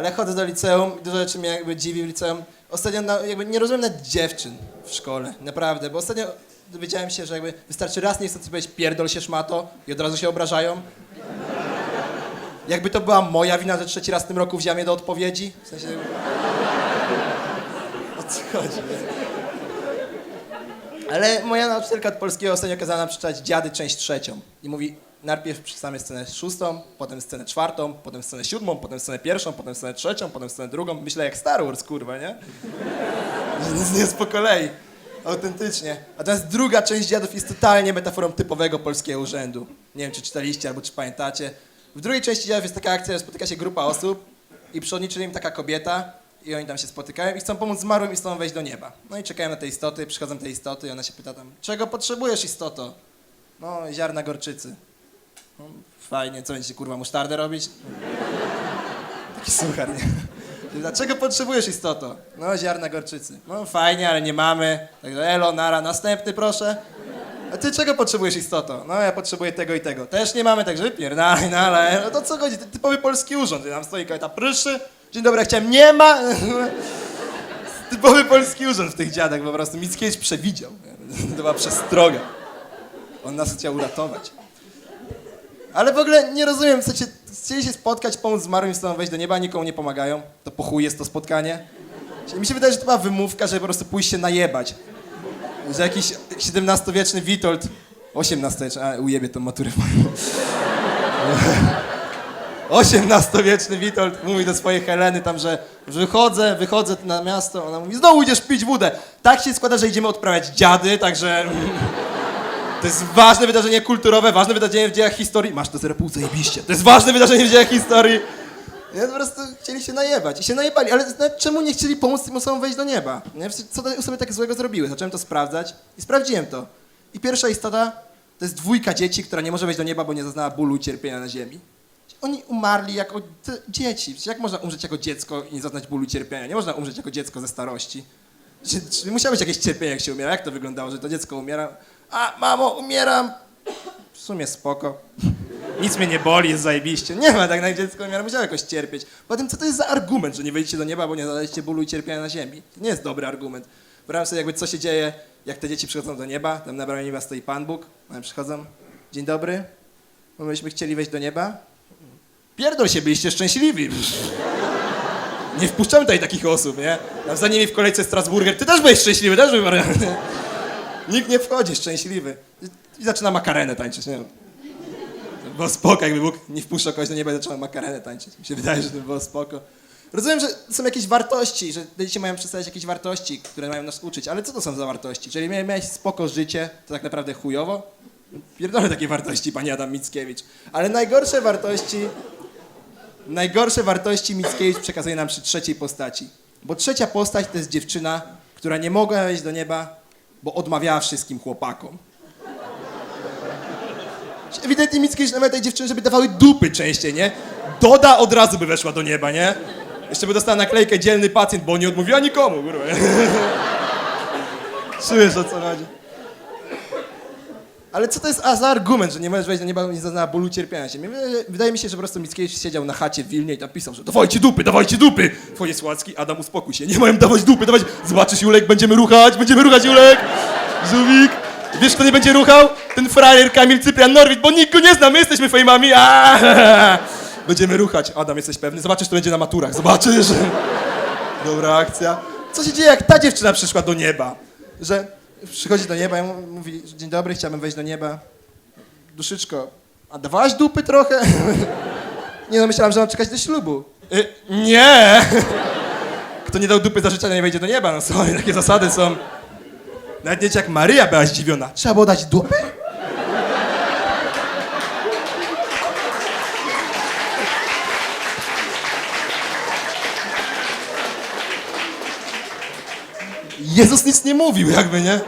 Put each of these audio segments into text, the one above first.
Ale chodzę do liceum i dużo rzeczy mnie jakby dziwi w liceum. Ostatnio na, jakby nie rozumiem nawet dziewczyn w szkole, naprawdę, bo ostatnio dowiedziałem się, że jakby wystarczy raz nie chcąc powiedzieć pierdol się szmato i od razu się obrażają. Jakby to była moja wina, że trzeci raz w tym roku wziąłem je do odpowiedzi. W sensie... O co chodzi? Ale moja nauczycielka od polskiego ostatnio kazała nam przeczytać Dziady, część trzecią. I mówi, najpierw przeczytamy scenę szóstą, potem scenę czwartą, potem scenę siódmą, potem scenę pierwszą, potem scenę trzecią, potem scenę drugą. Myślę jak Star Wars, kurwa, nie? Że nic nie jest po kolei. Autentycznie. Natomiast druga część Dziadów jest totalnie metaforą typowego polskiego urzędu. Nie wiem, czy czytaliście albo czy pamiętacie. W drugiej części Dziadów jest taka akcja, że spotyka się grupa osób i przewodniczy im taka kobieta i oni tam się spotykają i chcą pomóc zmarłym istotom wejść do nieba. No i czekają na te istoty, przychodzą te istoty i ona się pyta tam, czego potrzebujesz istoto? No, ziarna gorczycy. No, fajnie, co będziecie kurwa musztardę robić? Taki suchar, nie? Dlaczego potrzebujesz istoto? No, ziarna gorczycy. No, fajnie, ale nie mamy. Także elo, nara, następny proszę. A ty czego potrzebujesz istoto? No, ja potrzebuję tego i tego. Też nie mamy, także wypierdalaj, no. No to co chodzi? Ty- Typowy polski urząd. Tam stoi kobieta pryszy. Dzień dobry, chciałem, nie ma! Typowy polski urząd w tych dziadach po prostu. Mickiewicz przewidział. To była przestroga. On nas chciał uratować. Ale w ogóle nie rozumiem, chcecie, chcieli się spotkać, pomóc zmarłym tobą wejść do nieba, nikomu nie pomagają. To po chuj jest to spotkanie. Mi się wydaje, że to była wymówka, żeby po prostu pójść się najebać. Że jakiś XVII-wieczny Witold, XVIII-wieczny, a ujebie tą maturę XVIII-wieczny Witold mówi do swojej Heleny tam, że wychodzę, wychodzę na miasto, ona mówi, znowu idziesz pić wódę. Tak się składa, że idziemy odprawiać dziady, także... To jest ważne wydarzenie kulturowe, ważne wydarzenie w dziejach historii. Masz to 0,5 zajebiście. To jest ważne wydarzenie w dziejach historii. Nie, po prostu chcieli się najebać i się najebali, ale czemu nie chcieli pomóc tym osobom wejść do nieba? Nie? Co te osoby tak złego zrobiły? Zacząłem to sprawdzać i sprawdziłem to. I pierwsza istota to jest dwójka dzieci, która nie może wejść do nieba, bo nie zaznała bólu i cierpienia na ziemi. Oni umarli jako dzieci. Jak można umrzeć jako dziecko i nie zaznać bólu i cierpienia? Nie można umrzeć jako dziecko ze starości. Musiało być jakieś cierpienie, jak się umiera? Jak to wyglądało, że to dziecko umiera? A, mamo, umieram. W sumie spoko. Nic mnie nie boli, jest zajebiście. Nie ma tak, jak dziecko umiera, musiało jakoś cierpieć. Potem, co to jest za argument, że nie wejdziecie do nieba, bo nie zadaliście bólu i cierpienia na ziemi? To nie jest dobry argument. Wyobrażam sobie, jakby co się dzieje, jak te dzieci przychodzą do nieba, tam na bramie nieba stoi Pan Bóg, one przychodzą, dzień dobry, bo myśmy chcieli wejść do nieba. Pierdol się, byliście szczęśliwi. Nie wpuszczamy tutaj takich osób, nie? Tam za nimi w kolejce Strasburger, ty też byłeś szczęśliwy, też byłeś Nikt nie wchodzi szczęśliwy. I zaczyna makarenę tańczyć, nie wiem. Spoko, jakby Bóg nie wpuszczał kogoś do nieba i zaczął makarenę tańczyć. Mi się wydaje, że to było spoko. Rozumiem, że są jakieś wartości, że te dzieci mają przedstawiać jakieś wartości, które mają nas uczyć, ale co to są za wartości? Jeżeli mia- miałeś spoko życie, to tak naprawdę chujowo? Pierdolę takie wartości, pani Adam Mickiewicz. Ale najgorsze wartości, najgorsze wartości Mickiewicz przekazuje nam przy trzeciej postaci. Bo trzecia postać to jest dziewczyna, która nie mogła wejść do nieba, bo odmawiała wszystkim chłopakom. Ewidentnie Mickiewicz namawiał tej dziewczyny, żeby dawały dupy częściej, nie? Doda od razu by weszła do nieba, nie? Jeszcze by dostała naklejkę dzielny pacjent, bo nie odmówiła nikomu, kurwa. Czujesz o co chodzi? Ale co to jest za argument, że nie możesz wejść do nieba, bo nie zaznała bólu cierpienia się? Wydaje- mi się, że po prostu Mickiewicz siedział na chacie w Wilnie i tam pisał, że dawajcie dupy, dawajcie dupy! Twoje Słacki, Adam uspokój się, nie mają dawać dupy, dawać... Zobaczysz Julek, będziemy ruchać, będziemy ruchać Julek! Żółwik! Wiesz kto nie będzie ruchał? Ten frajer Kamil Cyprian Norwid, bo nikt go nie zna, my jesteśmy fejmami! Będziemy ruchać. Adam, jesteś pewny? Zobaczysz, to będzie na maturach, zobaczysz! Dobra akcja. Co się dzieje, jak ta dziewczyna przyszła do nieba? Że przychodzi do nieba i mówi, dzień dobry, chciałbym wejść do nieba. Duszyczko, a dawałaś dupy trochę? nie no, myślałam, że mam czekać do ślubu. Y, nie! Kto nie dał dupy za życia, nie wejdzie do nieba. No sorry, takie zasady są. Nawet nie jak Maryja była zdziwiona. Trzeba było dać dupy? Jezus nic nie mówił, jakby, nie?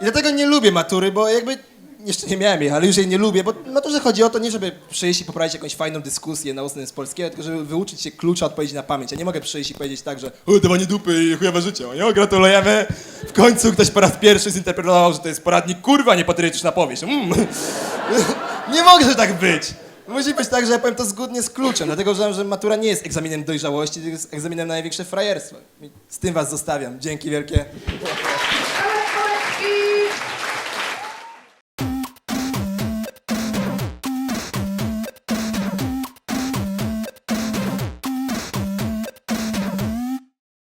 I dlatego nie lubię matury, bo jakby jeszcze nie miałem jej, ale już jej nie lubię, bo w maturze chodzi o to nie, żeby przyjść i poprowadzić jakąś fajną dyskusję na ustnym z polskiego, tylko żeby wyuczyć się klucza odpowiedzi na pamięć. Ja nie mogę przyjść i powiedzieć tak, że o, dawanie dupy i chujowe życie, o, nie? gratulujemy. W końcu ktoś po raz pierwszy zinterpretował, że to jest poradnik kurwa, nie patriotyczna powieść. Mm. nie może tak być. Musi być tak, że ja powiem to zgodnie z kluczem, dlatego uważam, że matura nie jest egzaminem dojrzałości, tylko jest egzaminem na największe frajerstwo. Z tym was zostawiam. Dzięki wielkie.